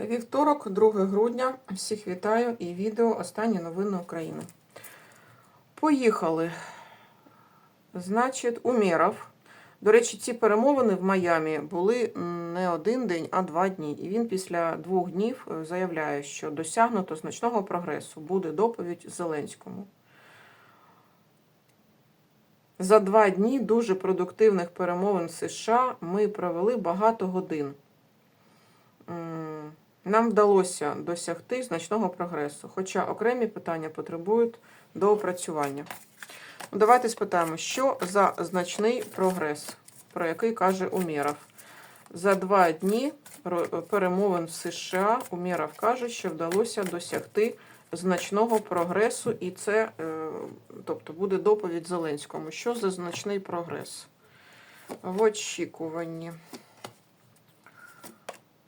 Вівторок, 2 грудня. Всіх вітаю і відео Останні новини України. Поїхали. Значить, Умєров. До речі, ці перемовини в Майамі були не один день, а два дні. І він після двох днів е, заявляє, що досягнуто значного прогресу. Буде доповідь Зеленському. За два дні дуже продуктивних перемовин США ми провели багато годин. Нам вдалося досягти значного прогресу, хоча окремі питання потребують доопрацювання. Ну, Давайте спитаємо, що за значний прогрес, про який каже Умєров. За два дні перемовин в США Умєров каже, що вдалося досягти значного прогресу, і це, е, тобто, буде доповідь Зеленському. Що за значний прогрес? В очікуванні.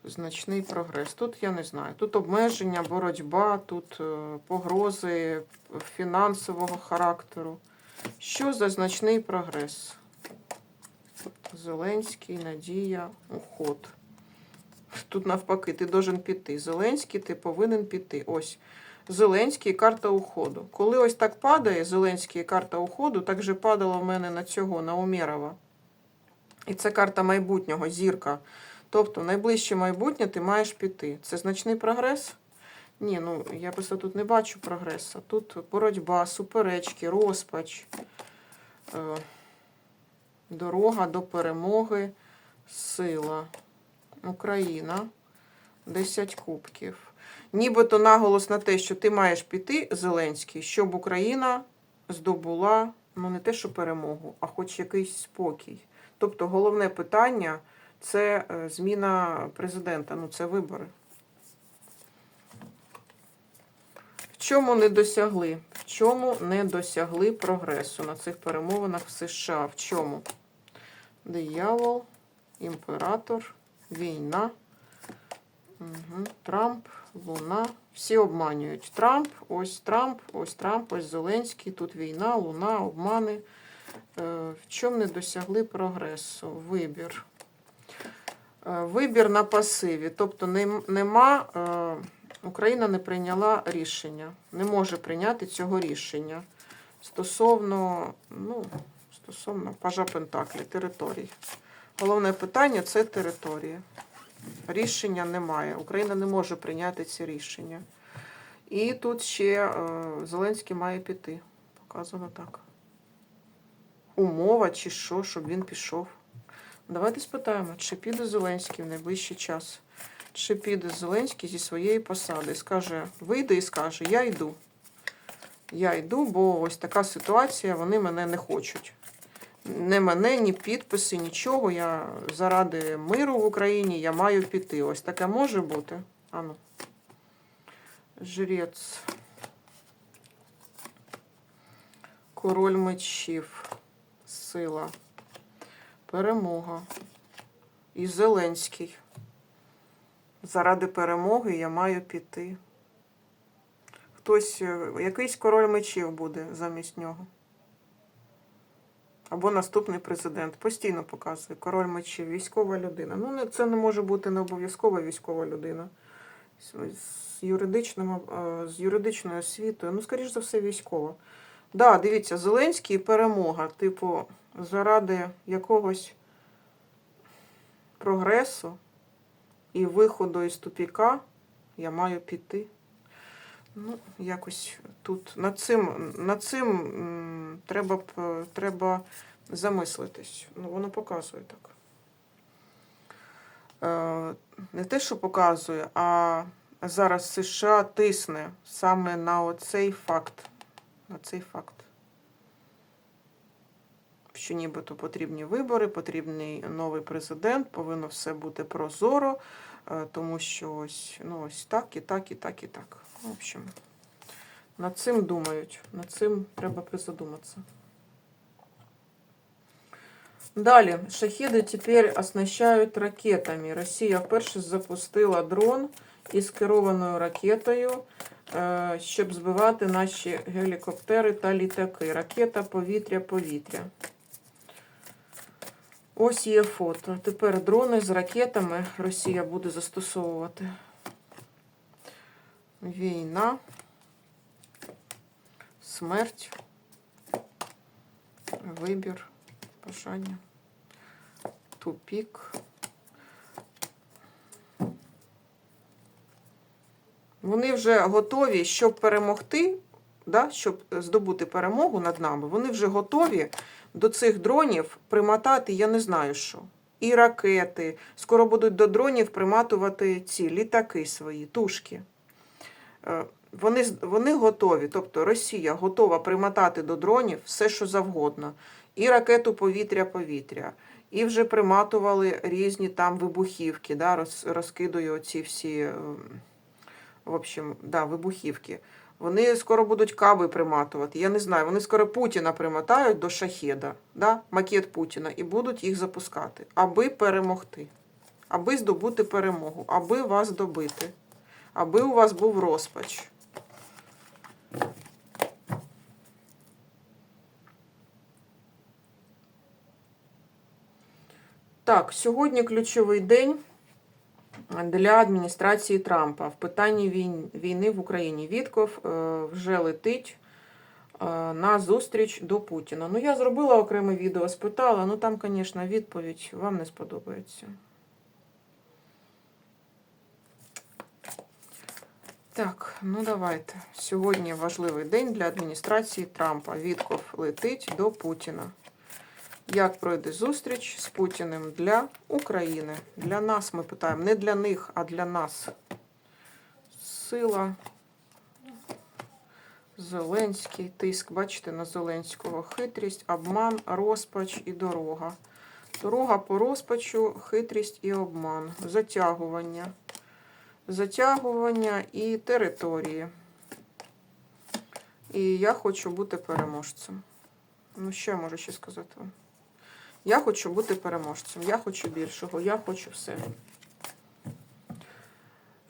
Значний прогрес. Тут я не знаю. Тут обмеження, боротьба, тут е, погрози фінансового характеру. Що за значний прогрес? Зеленський, Надія, уход. Тут навпаки, ти должен піти. Зеленський, ти повинен піти. Ось. Зеленський карта уходу. Коли ось так падає Зеленський карта уходу, так же падало в мене на цього, на Умєрова. І це карта майбутнього, зірка. Тобто, в найближче майбутнє ти маєш піти. Це значний прогрес? Ні, ну я просто тут не бачу прогресу. Тут боротьба, суперечки, розпач, е, дорога до перемоги, сила. Україна, 10 кубків. Нібито наголос на те, що ти маєш піти, Зеленський, щоб Україна здобула ну не те, що перемогу, а хоч якийсь спокій. Тобто головне питання це е, зміна президента, ну це вибори. В чому не досягли? В чому не досягли прогресу на цих перемовинах в США? В чому? Диявол, імператор, війна, угу. Трамп, Луна. Всі обманюють. Трамп, ось Трамп, ось Трамп, ось Зеленський, тут війна, Луна, обмани. Е, В чому не досягли прогресу? Вибір. Е, Вибір на пасиві. Тобто нема, е, Україна не прийняла рішення, не може прийняти цього рішення стосовно, ну, стосовно пажа Пентаклі, територій. Головне питання це територія. Рішення немає. Україна не може прийняти ці рішення. І тут ще е, Зеленський має піти. Показано так. Умова чи що, щоб він пішов. Давайте спитаємо, чи піде Зеленський в найближчий час. Чи піде Зеленський зі своєї посади. Скаже, вийде і скаже, я йду. Я йду, бо ось така ситуація, вони мене не хочуть. Не мене, ні підписи, нічого. Я заради миру в Україні я маю піти. Ось таке може бути. Ану. Жрець. Король мечів. Сила. Перемога. І Зеленський. Заради перемоги я маю піти. Хтось, е, якийсь король мечів буде замість нього. Або наступний президент. Постійно показує король мечів, військова людина. Ну, це не може бути не обов'язкова військова людина. З, юридичним, е, з юридичною освітою. Ну, скоріш за все, військова. Да, дивіться, Зеленський і перемога. Типу, заради якогось прогресу і виходу із тупіка я маю піти. Ну, якось тут над цим, над цим треба, треба замислитись. Ну, воно показує так. Е, не те, що показує, а зараз США тисне саме на оцей факт. На цей факт. Що нібито потрібні вибори, потрібний новий президент, повинно все бути прозоро, е, тому що ось, ну, ось так, і так, і так, і так. В общем, над цим думають, над цим треба призадуматися. Далі, шахіди тепер оснащають ракетами. Росія вперше запустила дрон із керованою ракетою, е, щоб збивати наші гелікоптери та літаки. Ракета повітря-повітря. Ось є фото. Тепер дрони з ракетами Росія буде застосовувати. Війна, смерть, вибір, бажання, тупік. Вони вже готові, щоб перемогти, да, щоб здобути перемогу над нами, вони вже готові до цих дронів примотати, я не знаю що. І ракети. Скоро будуть до дронів приматувати ці літаки свої, тушки. Е, Вони, вони готові, тобто Росія готова примотати до дронів все, що завгодно. І ракету повітря-повітря. І вже приматували різні там вибухівки, да, роз, розкидую оці всі. ем, в общем, да, вибухівки. Вони скоро будуть каби приматувати. Я не знаю, вони скоро Путіна примотають до шахеда, да, макет Путіна, і будуть їх запускати, аби перемогти, аби здобути перемогу, аби вас добити, аби у вас був розпач. Так, сьогодні ключовий день для адміністрації Трампа в питанні війни в Україні. Вітков е, вже летить е, на зустріч до Путіна. Ну, я зробила окреме відео, спитала, ну там, звісно, відповідь вам не сподобається. Так, ну давайте. Сьогодні важливий день для адміністрації Трампа. Вітков летить до Путіна. Як пройде зустріч з Путіним для України? Для нас ми питаємо, не для них, а для нас. Сила. Зеленський тиск, бачите, на Зеленського хитрість, обман, розпач і дорога. Дорога по розпачу, хитрість і обман, затягування. Затягування і території. І я хочу бути переможцем. Ну, що я можу ще сказати вам? Я хочу бути переможцем, я хочу більшого, я хочу все.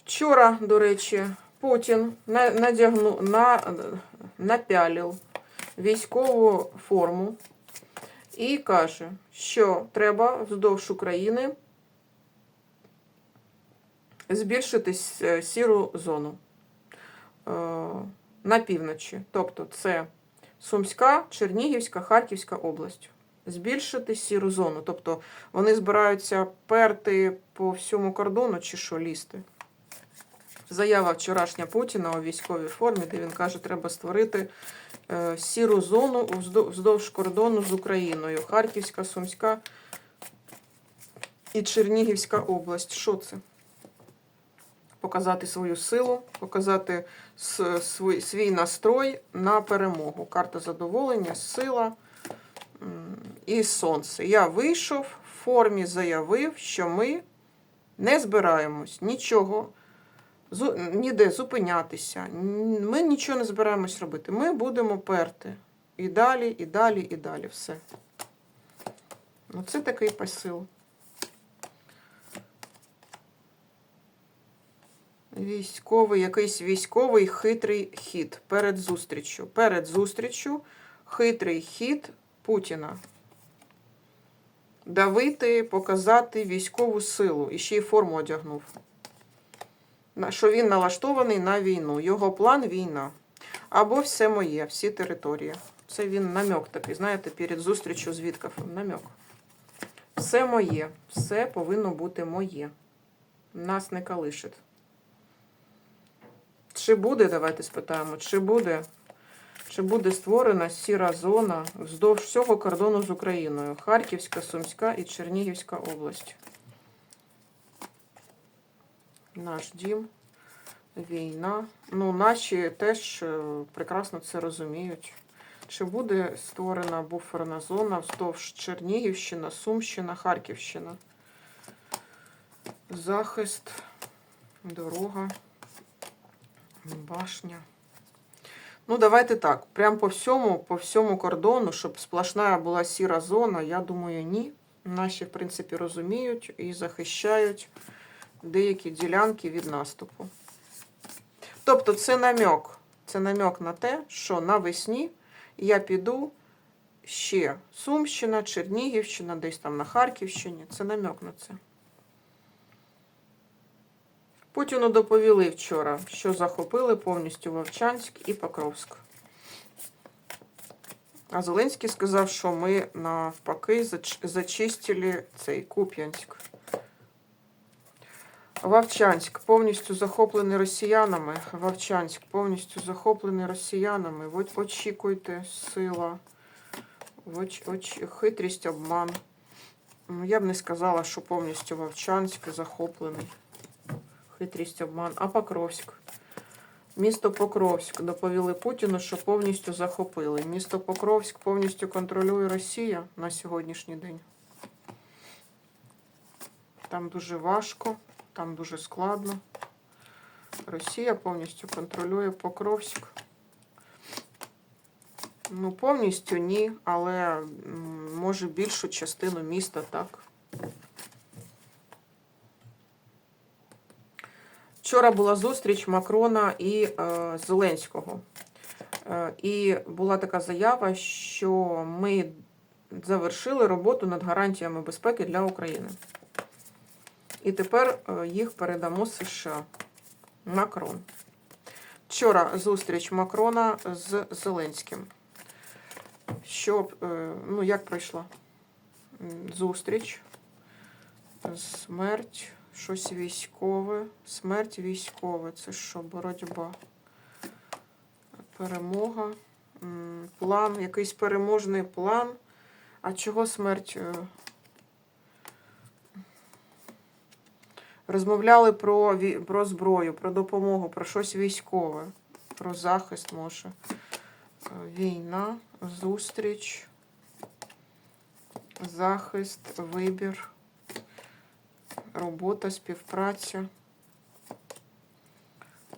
Вчора, до речі, Путін на- надягну, на, напялив військову форму і каже, що треба вздовж України збільшити сіру зону е, на півночі. Тобто це Сумська, Чернігівська, Харківська область. Збільшити сіру зону. Тобто вони збираються перти по всьому кордону чи що лізти. Заява вчорашня Путіна у військовій формі, де він каже, треба створити е, сіру зону вздовж кордону з Україною. Харківська, Сумська і Чернігівська область. Що це? Показати свою силу, показати свій, настрой на перемогу. Карта задоволення, сила і сонце. Я вийшов в формі, заявив, що ми не збираємось нічого, ніде зупинятися. Ми нічого не збираємось робити. Ми будемо перти. І далі, і далі, і далі. Все. Ну, це такий посил. Військовий, якийсь військовий хитрий хід перед зустріччю. Перед зустріччю хитрий хід Путіна. Давити, показати військову силу. І ще й форму одягнув. Що він налаштований на війну. Його план війна. Або все моє, всі території. Це він намек такий, знаєте, перед зустрічю з Віткафом. Намек. Все моє, все повинно бути моє. Нас не калишить. Чи буде, давайте спитаємо, чи буде, чи буде створена сіра зона вздовж всього кордону з Україною? Харківська, Сумська і Чернігівська область. Наш дім, війна. Ну, наші теж е, прекрасно це розуміють. Чи буде створена буферна зона вздовж Чернігівщина, Сумщина, Харківщина? Захист, дорога. Башня. Ну, давайте так. Прям по всьому, по всьому кордону, щоб сплошна була сіра зона, я думаю, ні. Наші, в принципі, розуміють і захищають деякі ділянки від наступу. Тобто, це намек. Це намек на те, що навесні я піду ще Сумщина, Чернігівщина, десь там на Харківщині. Це намек на це. Путіну доповіли вчора, що захопили повністю Вовчанськ і Покровськ. А Зеленський сказав, що ми навпаки зачистили цей Куп'янськ. Вовчанськ повністю захоплений росіянами. Вовчанськ повністю захоплений росіянами. От очікуйте, сила, оч, оч, хитрість, обман. Ну, Я б не сказала, що повністю Вовчанськ захоплений. Хитрість, обман. А Покровськ. Місто Покровськ доповіли Путіну, що повністю захопили. Місто Покровськ повністю контролює Росія на сьогоднішній день. Там дуже важко, там дуже складно. Росія повністю контролює Покровськ. Ну, повністю ні, але може більшу частину міста так. Вчора була зустріч Макрона і е, Зеленського. Е, і була така заява, що ми завершили роботу над гарантіями безпеки для України. І тепер е, їх передамо США. Макрон. Вчора зустріч Макрона з Зеленським. Що, е, ну, як пройшла? Зустріч. Смерть, щось військове. Смерть військове. Це що, боротьба? Перемога. План, якийсь переможний план. А чого смерть? е, Розмовляли про, про зброю, про допомогу, про щось військове, про захист, може. Е, Війна, зустріч, захист, вибір, робота, співпраця,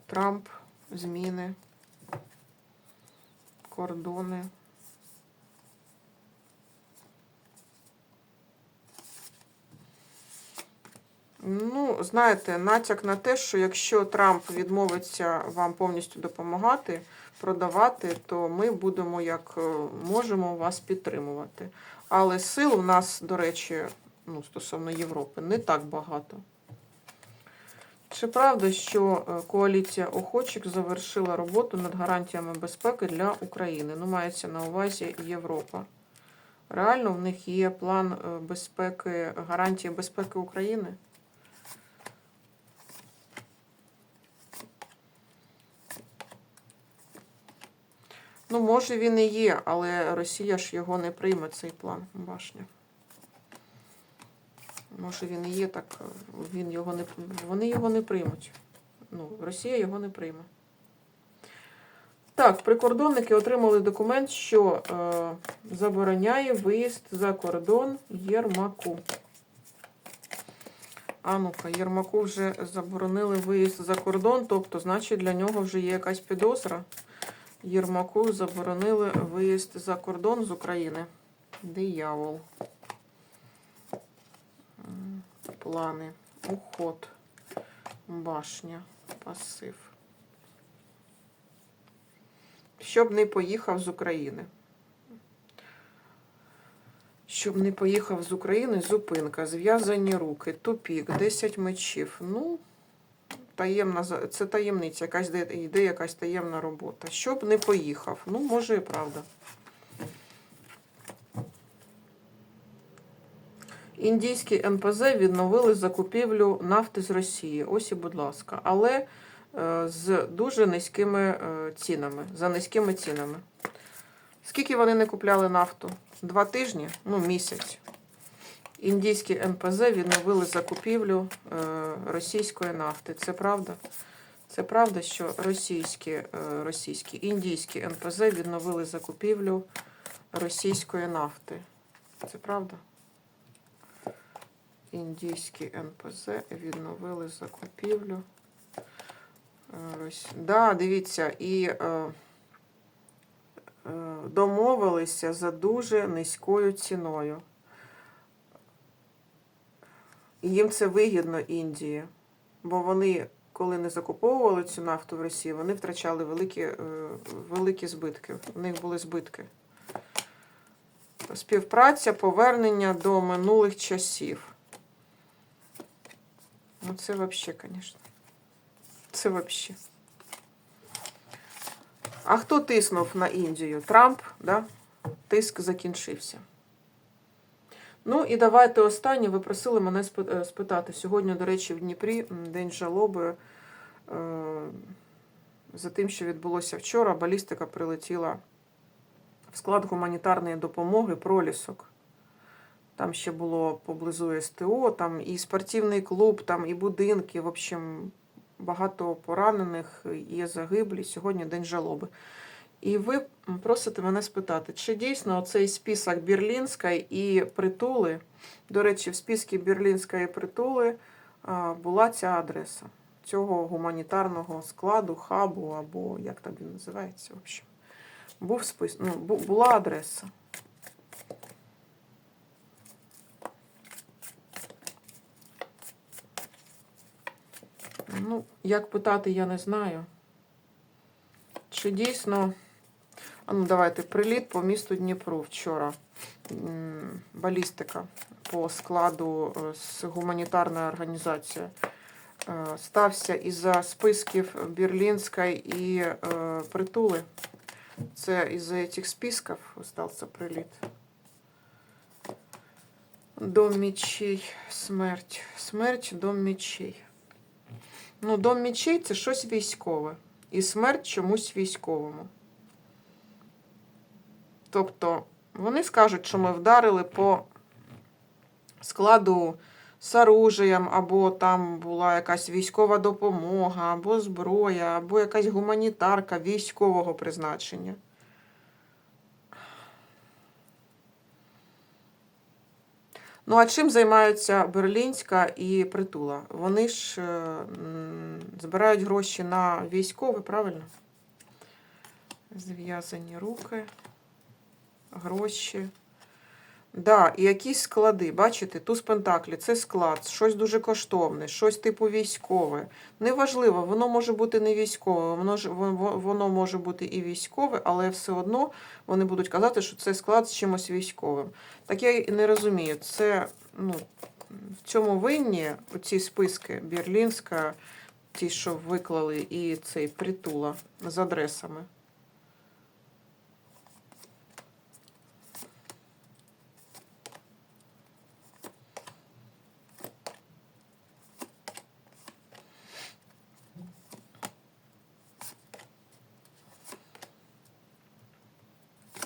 Трамп, зміни, кордони. Ну, знаєте, натяк на те, що якщо Трамп відмовиться вам повністю допомагати, продавати, то ми будемо як е, можемо вас підтримувати. Але сил у нас, до речі, ну, стосовно Європи, не так багато. Чи правда, що е, коаліція охочих завершила роботу над гарантіями безпеки для України? Ну, мається на увазі Європа. Реально, в них є план е, безпеки, гарантії безпеки України? Ну, може він і є, але Росія ж його не прийме, цей план башня. Може він і є, так він його не вони його не приймуть. Ну, Росія його не прийме. Так, прикордонники отримали документ, що е, забороняє виїзд за кордон Єрмаку. А ну-ка, Єрмаку вже заборонили виїзд за кордон, тобто, значить, для нього вже є якась підозра. Єрмаку заборонили виїзд за кордон з України. Диявол. Плани. Уход. Башня. Пасив. Щоб не поїхав з України. Щоб не поїхав з України, зупинка, зв'язані руки, тупік, 10 мечів. Ну, таємна, це таємниця, якась де- йде якась таємна робота. Щоб не поїхав. Ну, може і правда. Індійські НПЗ відновили закупівлю нафти з Росії. Ось і, будь ласка. Але е, з дуже низькими е, цінами. За низькими цінами. Скільки вони не купляли нафту? Два тижні? Ну, місяць. Індійські НПЗ відновили закупівлю е, російської нафти. Це правда? Це правда, що російські, російські, індійські НПЗ відновили закупівлю російської нафти. Це правда? Індійські НПЗ відновили закупівлю. е, Да, дивіться, і е, е, домовилися за дуже низькою ціною. І їм це вигідно Індії, бо вони, коли не закуповували цю нафту в Росії, вони втрачали великі, великі збитки. У них були збитки. Співпраця, повернення до минулих часів. Це взагалі, звісно. Це взагалі. А хто тиснув на Індію? Трамп, да? Тиск закінчився. Ну і давайте останнє. Ви просили мене е, спитати. Сьогодні, до речі, в Дніпрі день жалоби е, за тим, що відбулося вчора. Балістика прилетіла в склад гуманітарної допомоги пролісок. Там ще було поблизу СТО, там і спортивний клуб, там і будинки. В общем, багато поранених і загиблі. Сьогодні день жалоби. І ви просите мене спитати, чи дійсно цей список Берлінська і притули, до речі, в списку Берлінська і притули була ця адреса цього гуманітарного складу, хабу, або як там він називається, в общем. Був спис... ну, була адреса. Ну, як питати, я не знаю. Чи дійсно. А ну, давайте приліт по місту Дніпру вчора. Балістика по складу е, з гуманітарної організації е, стався із-за списків Берлінська і е, притули. Це із-за цих списків стався приліт. Дом мечей, смерть. Смерть, дом мечей. Ну, дом мечей це щось військове. І смерть чомусь військовому. Тобто, вони скажуть, що ми вдарили по складу з оружієм, або там була якась військова допомога, або зброя, або якась гуманітарка військового призначення. Ну, а чим займаються Берлінська і Притула? Вони ж е, збирають гроші на військове, правильно? Зв'язані руки, гроші. Да, і якісь склади, бачите, туз пентаклі, це склад, щось дуже коштовне, щось типу військове. Неважливо, воно може бути не військове, воно, ж- воно може бути і військове, але все одно вони будуть казати, що це склад з чимось військовим. Так я не розумію, це ну, в цьому винні оці списки Берлінська, ті, що виклали, і цей притула з адресами.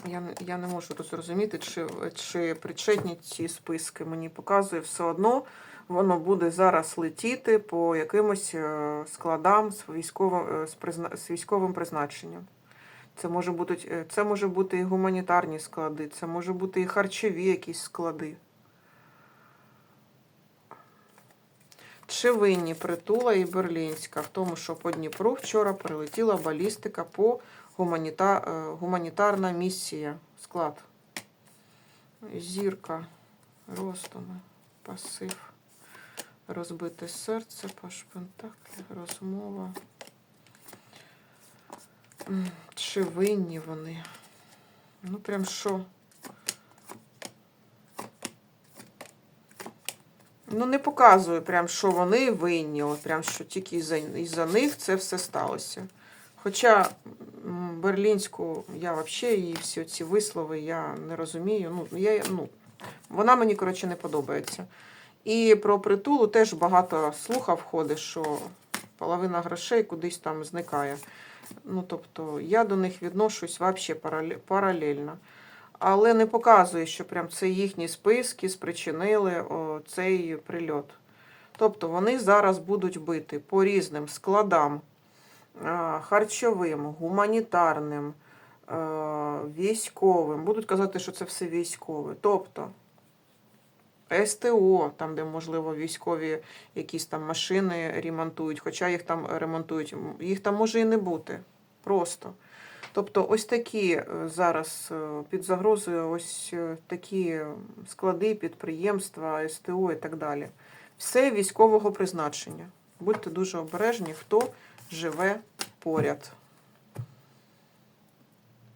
Я, я не можу тут зрозуміти, чи, чи причетні ці списки. Мені показує все одно, воно буде зараз летіти по якимось е, складам з військовим, е, з, призна, з військовим призначенням. Це може, бути, е, це може бути і гуманітарні склади, це може бути і харчові якісь склади. Чи винні Притула і Берлінська в тому, що по Дніпру вчора прилетіла балістика по гуманіта... е, гуманітарна місія. Склад. Зірка. Роздуми. Пасив. Розбите серце, паш пентаклі, розмова. Чи винні вони? Ну, прям що? Ну, не показує прям, що вони винні, от прям, що тільки із-за із них це все сталося. Хоча берлінську я взагалі її всі ці вислови я не розумію. Ну, я, ну, вона мені, коротше, не подобається. І про притулу теж багато слухав ходить, що половина грошей кудись там зникає. Ну, тобто, я до них відношусь взагалі паралельно. Але не показує, що прям це їхні списки спричинили цей прильот. Тобто вони зараз будуть бити по різним складам харчовим, гуманітарним, військовим. Будуть казати, що це все військове. Тобто СТО, там, де, можливо, військові якісь там машини ремонтують, хоча їх там ремонтують, їх там може і не бути. Просто. Тобто, ось такі е, зараз е, під загрозою ось е, такі склади, підприємства, СТО і так далі. Все військового призначення. Будьте дуже обережні, хто живе поряд.